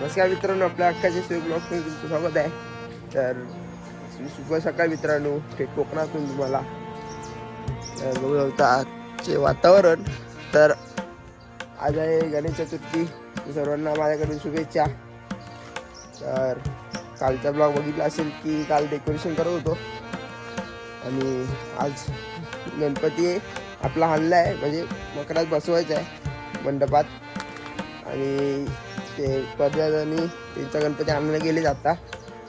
नमस्कार मित्रांनो आपल्या अक्काच्या सुयोग ब्लॉगमध्ये तुमचं स्वागत आहे. तर शुभ सकाळ मित्रांनो ते कोकणातून तुम्हाला. बघू आजचे वातावरण. तर आज आहे गणेश चतुर्थी. सर्वांना माझ्याकडून शुभेच्छा. तर कालचा ब्लॉग बघितला असेल की काल डेकोरेशन करत होतो. आणि आज गणपती आपला आणला आहे म्हणजे मकरात बसवायचा आहे मंडपात. आणि ते पर्याजांनी त्यांचा गणपती आणायला गेले जाता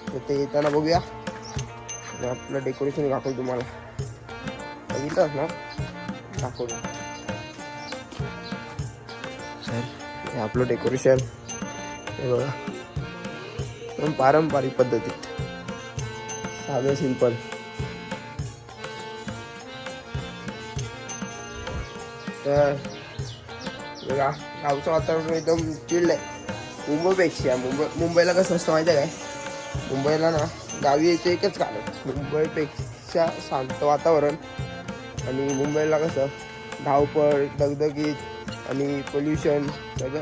तर ते येताना बघूया. आणि आपलं डेकोरेशन दाखवतो तुम्हाला. बघितलं ना? हे आपलं डेकोरेशन हे बघा. एकदम पारंपरिक पद्धतीत साधं सिंपल तर बघा गावचं वातावरण एकदम चिल्ड आहे. मुंबईपेक्षा मुंबई मुंबईला कसं असतं माहिती आहे काय? मुंबईला ना गावी यायचं एकच कारण. मुंबईपेक्षा शांत वातावरण आणि मुंबईला कसं धावपळ दगदगीत आणि पोल्युशन सगळं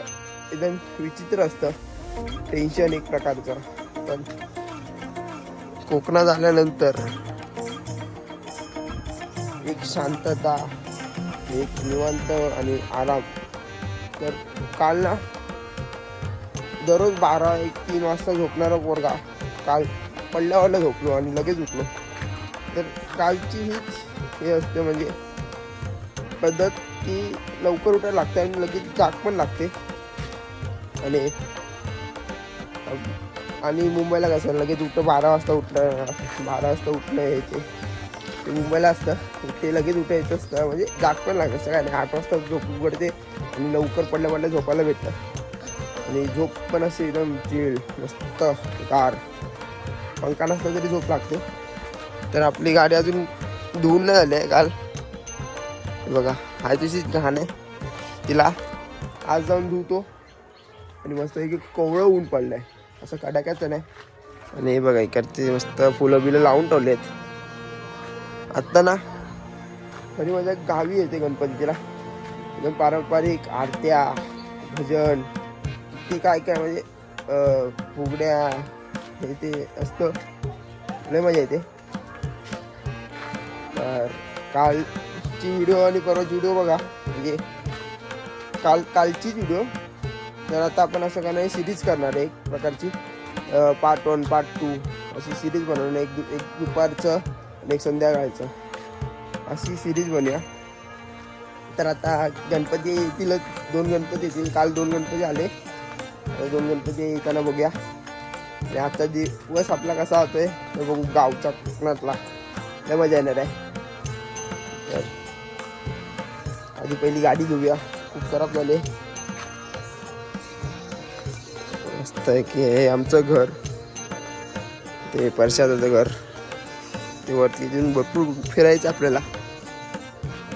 एकदम विचित्र असतं. टेन्शन एक प्रकारचं. पण कोकणात आल्यानंतर एक शांतता एक निवांत आणि आराम. तर काल ना दररोज बारा एक तीन वाजता झोपणारा पोरगा काल पडल्यावरला झोपलो आणि लगेच उठलो. तर कालची हीच हे असते म्हणजे पद्धत की लवकर उठायला लागते आणि लगेच जाग पण लागते. आणि आणि मुंबईला कसं लगेच उठतं बारा वाजता उठलं बारा वाजता उठणं हे ते. मुंबईला असतं ते लगेच उठायचं असतं म्हणजे जाग पण लागतं. असं आठ वाजता झोप उघडते आणि लवकर पडल्या पडल्या झोपायला भेटतं. आणि झोप पण असे एकदम चिळ मस्त गार. पंखा नसला तरी झोप लागते. तर आपली गाडी अजून धुवून नाही झाली आहे काल. बघा हाय तशीच घाण आहे. तिला आज जाऊन धुतो आणि मस्त एक कोवळं ऊन पडलं आहे असं कडाक्याचं नाही. आणि हे बघा इकडचे मस्त फुलं बिलं लावून ठेवले आहेत आत्ता ना तरी माझ्या गावी येते गणपतीला. एकदम पारंपरिक आरत्या भजन ते काय काय म्हणजे फुगड्या हे ते असतं. लय मजा येते. तर कालची व्हिडिओ आणि परवाची व्हिडिओ बघा. म्हणजे काल कालचीच व्हिडिओ तर आता आपण असं काय नाही सिरीज करणार आहे एक प्रकारची. पार्ट वन पार्ट टू अशी सिरीज बनवणार एक दु- एक दुपारचं आणि एक संध्याकाळचं अशी सिरीज बनवूया तर आता गणपती येतीलच. दोन गणपती येतील. काल दोन गणपती आले. दोन गणपती येताना बघूया. आणि आजचा दिवस आपला कसा होतोय तर बघू गावचा कोकणातला. लय मजा येणार आहे. तर आधी पहिली गाडी घेऊया. खूप खराब झाले. मस्त आहे की हे आमचं घर. ते परशादाचं घर. ते वरती तिथून भरपूर फिरायचं आपल्याला.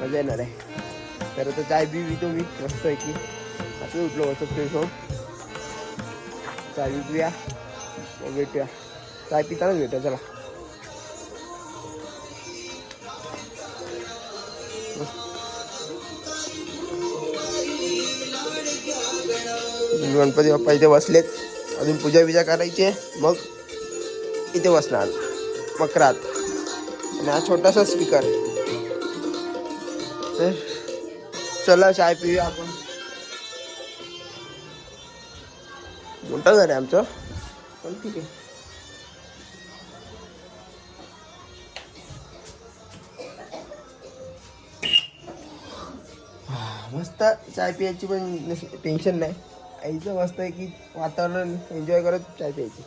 मजा येणार आहे. तर आता चाय बी पितो मी मस्त आहे की. असं उठलो मस्त फ्रेश होऊन. चाय पिया पिऊया भेटूया. चाय पितानाच भेटूया चला. गणपती बाप्पा इथे बसलेत. अजून पूजा बिजा करायची आहे. मग इथे बसणार. मकरात. आणि हा छोटासा स्पीकर तर चला चाय पिऊया आपण. मोठं घर आहे आमचं. पण ठीक आहे. मस्त चाय प्यायची पण टेन्शन नाही. आईचं मस्त आहे की वातावरण एन्जॉय करत चाय प्यायची.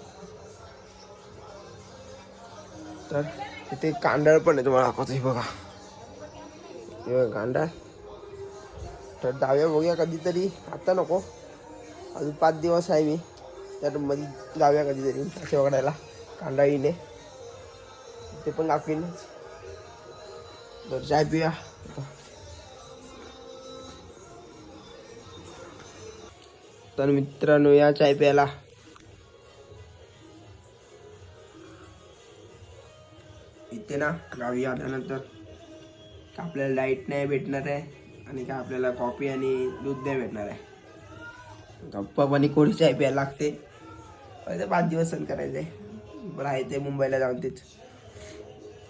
तर इथे कांदळ पण आहे तुम्हाला दाखवतो हे बघा. हे बघा तर डाव्या बघूया कधीतरी. आता नको. अजून पाच दिवस आहे मी. तर मध्ये जाऊया कधीतरी असे वगडायला कांदाळीने ते पण दाखवीन तर चाय पिऊया. तर मित्रांनो या चाय प्यायला. इथे ना गावी आल्यानंतर का आपल्याला लाइट नाही भेटणार आहे आणि का आपल्याला कॉफी आणि दूध नाही भेटणार आहे. गप्पा पाणी कोणी चाय प्यायला लागते. ते पाच दिवस सण करायचं आहे बरं आहे मुंबईला जाऊन तेच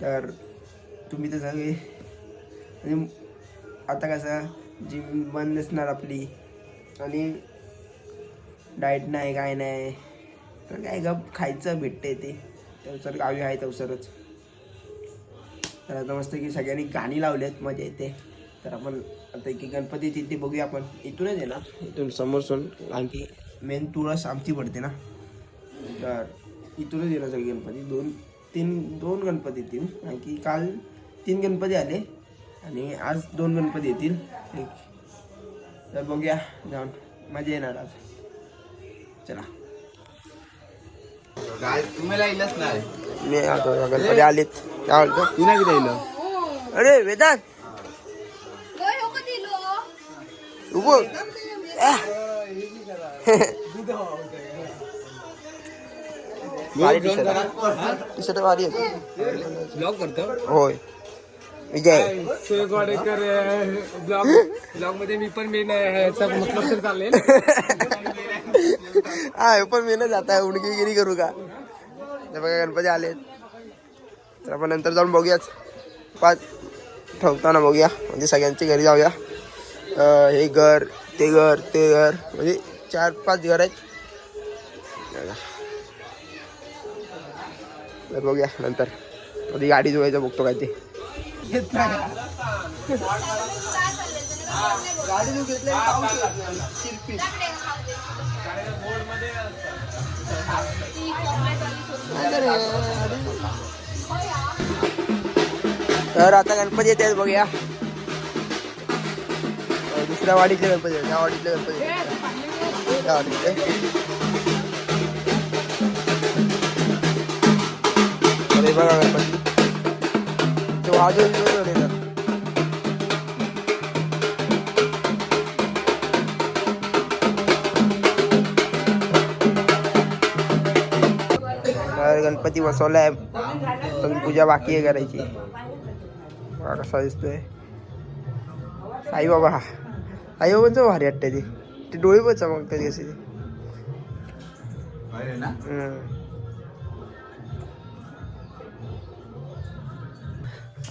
तर तुम्ही तर सगळे म्हणजे आता कसं जिम बंद नसणार आपली. आणि डाएट नाही काय नाही. तर काय गप खायचं भेटते ते. तर गावी आहे तवसरच तर आता मस्त की सगळ्यांनी गाणी लावलेत मजा येते. तर आपण आता एक गणपती येतील ते बघूया आपण. इथूनच आहे ना? इथून समोरसून कारण की मेन तुळस आमची पडते ना? तर इथूनच येणार सगळे गणपती. दोन तीन दोन गणपती येतील. कारण की काल तीन गणपती आले आणि आज दोन गणपती येतील. एक. तर बघूया. जाऊन मजा येणार आज. चला. तुम्हाला नाही. मी आता गणपती आलेत. काय म्हणतो? तू नाही किती इलं अरे वेदांत! उभो भारी टी शर्ट टी शर्ट भारी आहे ब्लॉग करतो होय विजय सुयोग वाडेकर ब्लॉग ब्लॉगमध्ये मी पण मेन ह्याचा मतलब तर चालेल. हा पण मेहनत जात आहे उडकीगिरी करू का? बघा गणपती आले तर आपण नंतर जाऊन बघूयाच. पाच ठेवताना बघूया. म्हणजे सगळ्यांच्या घरी जाऊया. हे घर ते घर ते घर. म्हणजे चार पाच घर आहेत. तर बघूया नंतर. कधी गाडी धुवायचं बघतो काय ते. तर आता गणपती येते बघूया. दुसऱ्या वाडीतले गणपती आहेत. या वाडीतले गणपती आहेत. या वाडीतले अरे बघा गणपती. ते वाजवून गणपती बसवलाय. अजून पूजा बाकी आहे करायची. कसा दिसतोय. साईबाबा. साईबाबांचं भारी वाटतं ते. ते डोळे पण चमकतात कसे ते.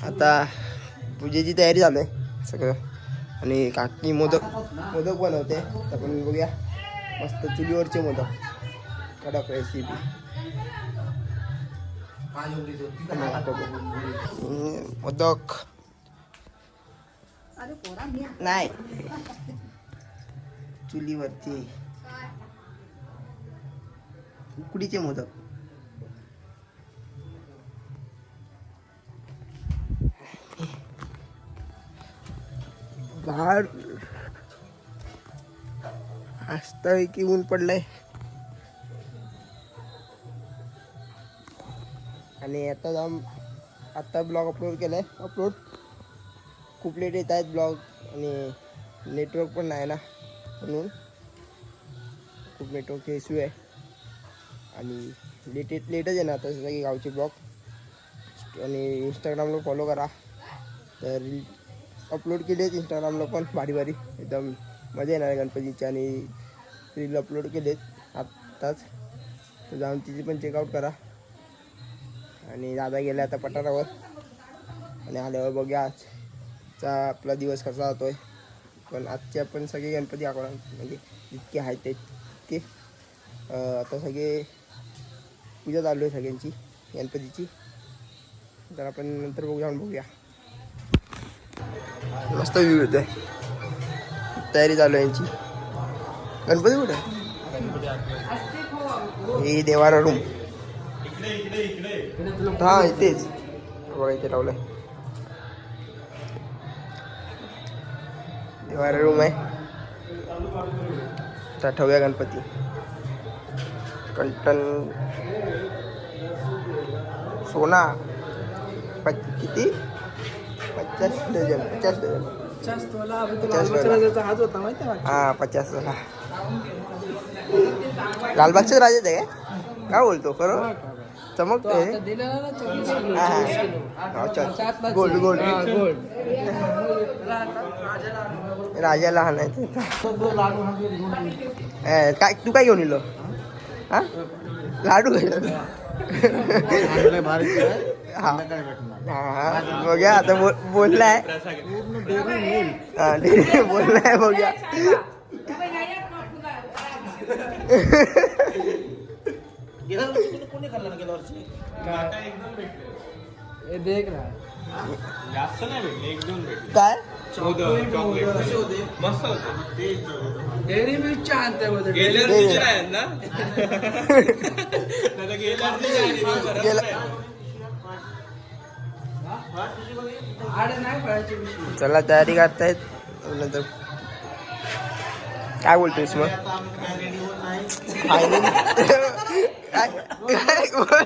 आता पूजेची तयारी झाली आहे सगळं. आणि काकी मोदक मोदक बनवते. तर आपण बघूया. मस्त चुलीवरचे मोदक. कडक रेसिपी मोदक. नाही. चुलीवरचे उकडीचे मोदक. बाहेर आस्ता की ऊन पडलंय. आणि आता जाऊन आत्ता ब्लॉग अपलोड केलाय. अपलोड खूप लेट येत आहेत ब्लॉग आणि नेटवर्क पण नाही ना म्हणून. खूप नेटवर्क इश्यू आहे. आणि लेट येत लेटच आहे ना आता की गावचे ब्लॉग आणि इंस्टाग्रामला फॉलो करा. तर रील अपलोड केली आहेत इंस्टाग्रामला पण भारी भारी. एकदम मजा येणार आहे गणपतीची आणि रील अपलोड केलेत आत्ताच. तर जाऊन तिची पण चेकआउट करा. आणि दादा गेले आता पठारावर. आणि आल्यावर बघूया आजचा आपला दिवस कसा जातोय? पण आजचे आपण सगळे गणपती आकडा म्हणजे जितके आहेत ते तितके. आता सगळे पूजा चालू आहे सगळ्यांची. गणपतीची. तर आपण नंतर बघू जाऊन बघूया. मस्त व्ह्यू येतोय. तयारी चालू आहे यांची. गणपती कुठे? हे देवारा रूम हा इथेच. बघा इथे लावलंय. देवारा रूम आहे तर ठेवूया गणपती। कंटन। सोना। किती? पचास डझन पचास डझन। पचास डझन। हा पचास झाला लालबागचे राजे ते काय? काय बोलतो? खरं? चमकतोय हा, हा. अच्छा गोल्ड गोल्ड राजा लहान आहे ते. ए, काय तू काय घेऊन इलो हा लाडू खायला हा हा बघूया आता बोल बोललाय हा डेअरी बोललाय बघूया हे देख ना. काय? डेअरी मिल्क च्या आणते मध्ये गेला आड नाही पडायची पिशवी. चला तयारी करतायत. नंतर काय बोलतोयस मग? फायनल काय काय बोल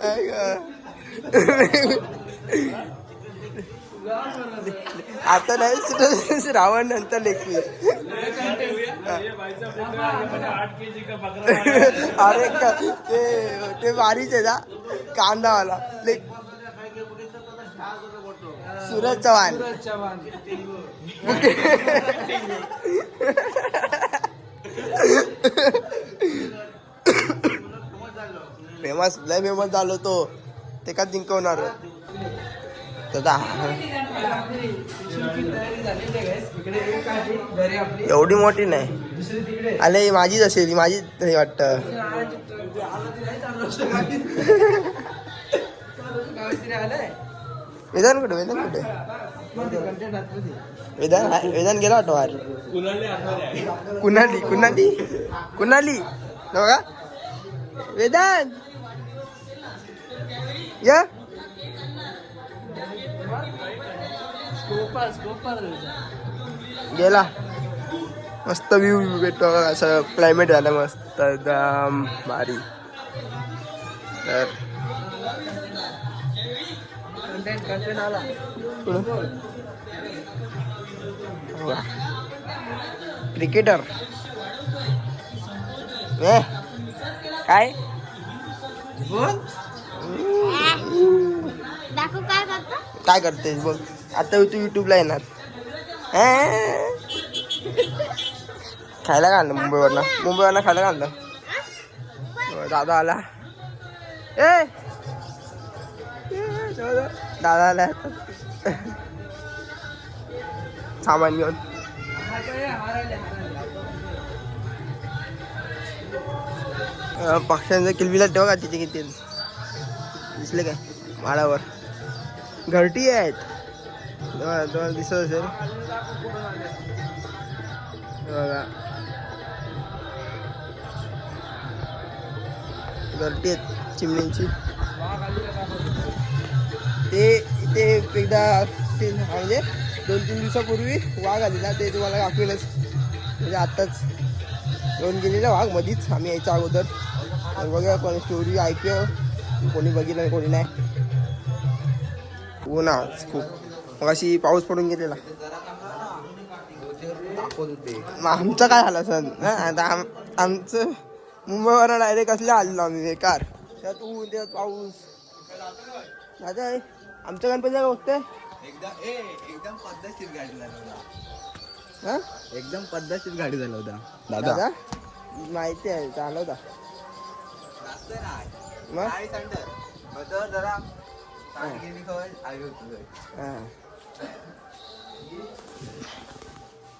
काय गं? आता नाही श्रावण नंतर लेखी. अरे का ते ते वारीच आहे ना कांदावाला. लेख सूरज चव्हाण. फेमस लय फेमस झालो तो. ते का जिंकवणार? एवढी मोठी नाही. अरे माझीच असेल माझीच हे वाटतं. नाही आलंय वेदान कुठे वेदान कुठे. वेदान वेदान गेला वाटतं बाहेर. कुणाली कुणाली कुणाली? बघा वेदान! या? स्कोपर स्कोपर गेला. मस्त व्ह्यू भेटतो असं क्लायमेट झालं मस्त एकदम भारी. तर आला क्रिकेटर. ए काय? बोल. काय करतो? बघ आता तू युट्यूबला येणार? खायला का आणलं मुंबईवरनं. मुंबईवरनं खायला का आणलं दादा आला. ए! दादा आला सामान घेऊन हारायले पक्ष्यांचं किलबिला ठेवा का तिथे किती? दिसले काय? माळावर. घरटी आहेत. तुम्हाला दिसत असेल. बघा. घरटी आहेत चिमणींची ते एकदा तीन म्हणजे दोन तीन दिवसापूर्वी वाघ आलेला ते तुम्हाला दाखवेलच. म्हणजे आत्ताच येऊन गेलेला वाघ मधीच आम्ही यायच्या अगोदर. बघा कोणी स्टोरी ऐकलं कोणी बघितलं कोणी नाही. हो ना खूप. मग अशी पाऊस पडून गेलेला. आमचं काय झालं सर आता आम आमचं मुंबईवर डायरेक्ट असले आलेलो आम्ही बेकार. त्यात ऊन त्यात पाऊस. दादा आमच्या गणपती काय बघतोय? एकदम ए एकदम पद्धतशीर गाडी झाला हा? एकदम पद्धतशीर गाडी झाला होता. दादा? माहिती आहे जास्त मग? थंडर होतं जरा. गेली खबर आली होती घरी. हा.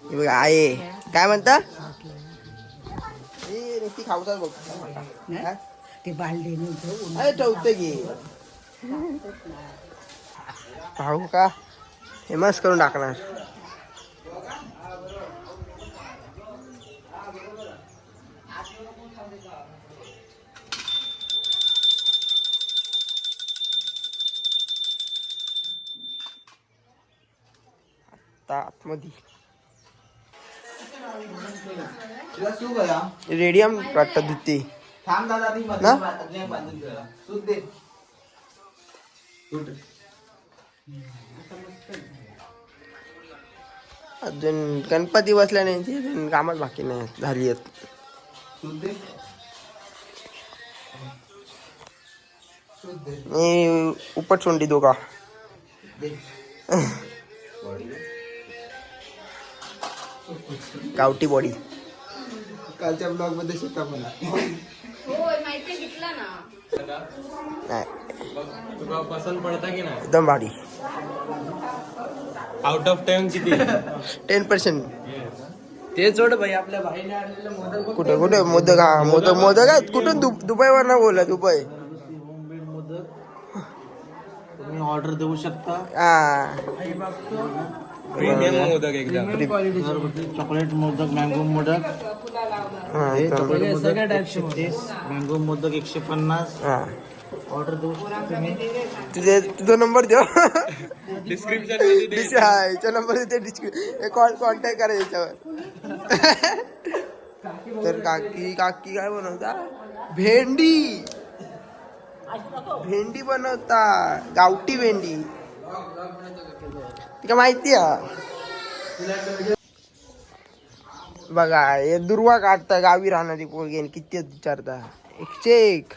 हे बघ आहे. काय म्हणता? हे नुसती खाऊचाच बघ. हा? ते घेऊन अरे ठेवते की. पाहू का? फेमस करून टाकणार. आता आतमध्ये. तुला सू गया रेडियम वाटतं धुती. थांब दादा ती ना? मध्ये बांधून ठेवा सूट दे सूट अजून गणपती बसल्याने यांची अजून कामच बाकी नाही झाली आहेत. मी उपट सोंडी दोघा गावठी बॉडी. कालच्या ब्लॉगमध्ये शेता मला. होय माहिती घेतला ना. नाही. तुला पसंत पडता की नाही? एकदम भारी. आउट ऑफ टेन किती? टेन पर्सेंट ते सोड भाई आपल्या भाईने आणलेलं मोदक कुठे कुठे? मोदक हा मोदक मोदक आहेत. कुठून? दु दुबईवर ना बोला दुबई. तुम्ही ऑर्डर देऊ शकता. हा. प्रीमियम मोदक एकदम चॉकलेट मोदक मँगो मोदक. हा, एकदम. चॉकलेट मोदक एकशे तीस मँगो मोदक एकशे पन्नास. हा. ऑर्डर देऊ तुम्ही. तुझे तुझा नंबर देऊ. डिस्क्रिप्शन हा याचा नंबर देते कॉल कॉन्टॅक्ट करा याच्यावर. तर काकी काकी काय बनवता? भेंडी. भेंडी बनवता. गावठी भेंडी. ती का माहिती आहे. बघा हे दुर्वा काढता गावी राहणारी पोरगी किती विचारता. एकशे एक.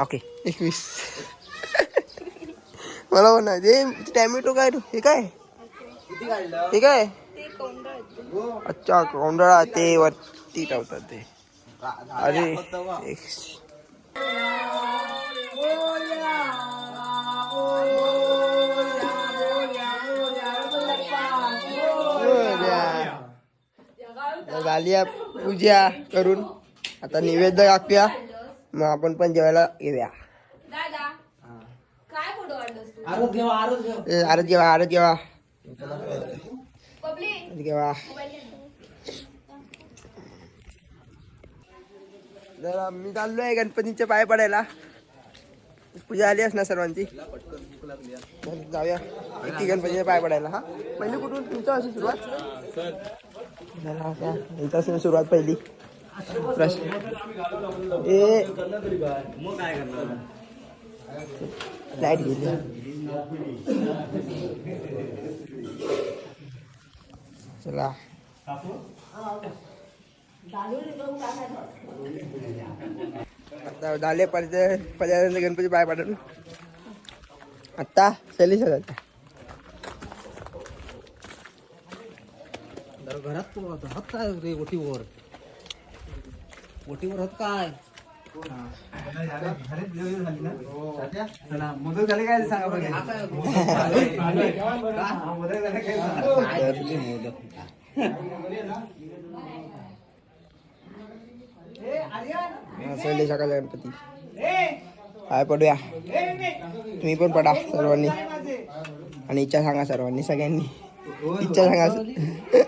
ओके एकवीस. मला म्हणा ते टॅमॅटो काय? हे काय? हे काय? अच्छा कोंडळा ते वरती ठेवतात ते. अरे झाली आहे पूजा करून. आता निवेद्य टाकूया मग आपण पण जेवायला येऊया. दादा काय फोटो काढलास तू? आरोग्य घेवा अरे जेवा अरे जेवा. पब्लिक अरे जेवा. जरा मी चाललोय गणपतींच्या पाय पडायला. पूजा आली असणार सर्वांची. तर जाऊया. गणपतीच्या पाय पडायला हा. पहिली कुठून? तुमचं अशी सुरुवात. इथं असेल सुरुवात पहिली. प्रश्न. ए. लाइट गेली चला. आता झाले पर्यंत पर्यंत गणपती पाय पाडून आत्ता चली हजार जरा घरात तू होता? हात काय रे ओटीवर? ओटीवर हात काय? मोदक झाले काय सांगा बघा सकाळ गणपती काय पडूया? तुम्ही पण पडा सर्वांनी. आणि इच्छा सांगा सर्वांनी सगळ्यांनी. इच्छा सांगा.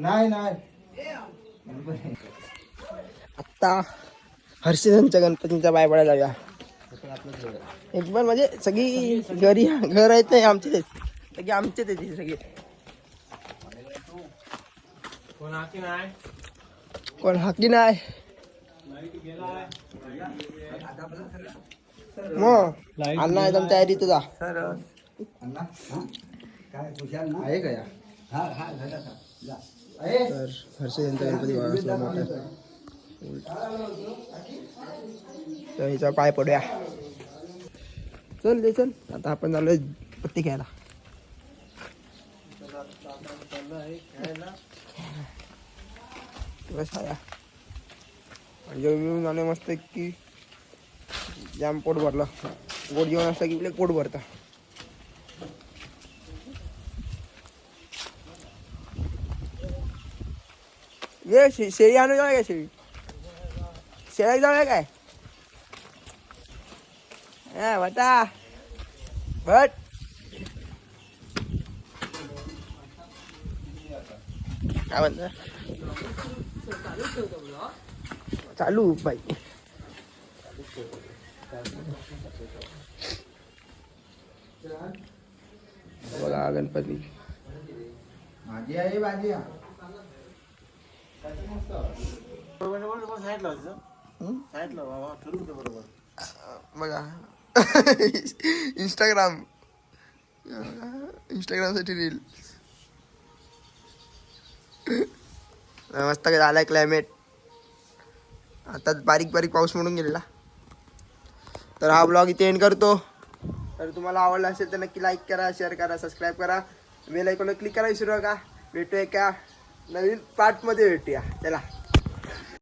नाही नाही. आत्ता हर्षदांच्या गणपतींचा पाय पडायला जाऊया एक पण म्हणजे सगळी घरी घर आहेत नाही आमचेच आहेत. सगळे आमचेच आहेत हे सगळे. कोण हा की नाही? कोण हाकी नाही? मग अण्णा एकदम तयारी तुझा अण्णा हा? काय खुशाल ना आहे का या? तर हा यांचा गणपती बघा कसला मोठा तर हिचा पाय पडूया. चल दे चल. आता आपण झालो पत्ती घ्यायला. बस आया. जेवण बिवून जाणे मस्त की जाम पोट भरलं. गोड जेवण असलं की आपलं पोट भरतं. ये शे शेळी आणू जाऊया काय शेळी शेळ्याक जाऊया काय हा बता बट काय म्हणता चालू बाई बघा गणपती माझी आहे माझी बघा. इंस्टाग्राम इंस्टाग्रामसाठी रील मस्त झालाय क्लायमेट आता बारीक बारीक पाऊस म्हणून गेलेला. तर हा ब्लॉग इथे एंड करतो. तर तुम्हाला आवडला असेल तर नक्की लाईक करा शेअर करा सबस्क्राईब करा. बेल ऐकून क्लिक करा विसरू नका. भेटू एका नवीन पार्टमध्ये भेटूया. चला.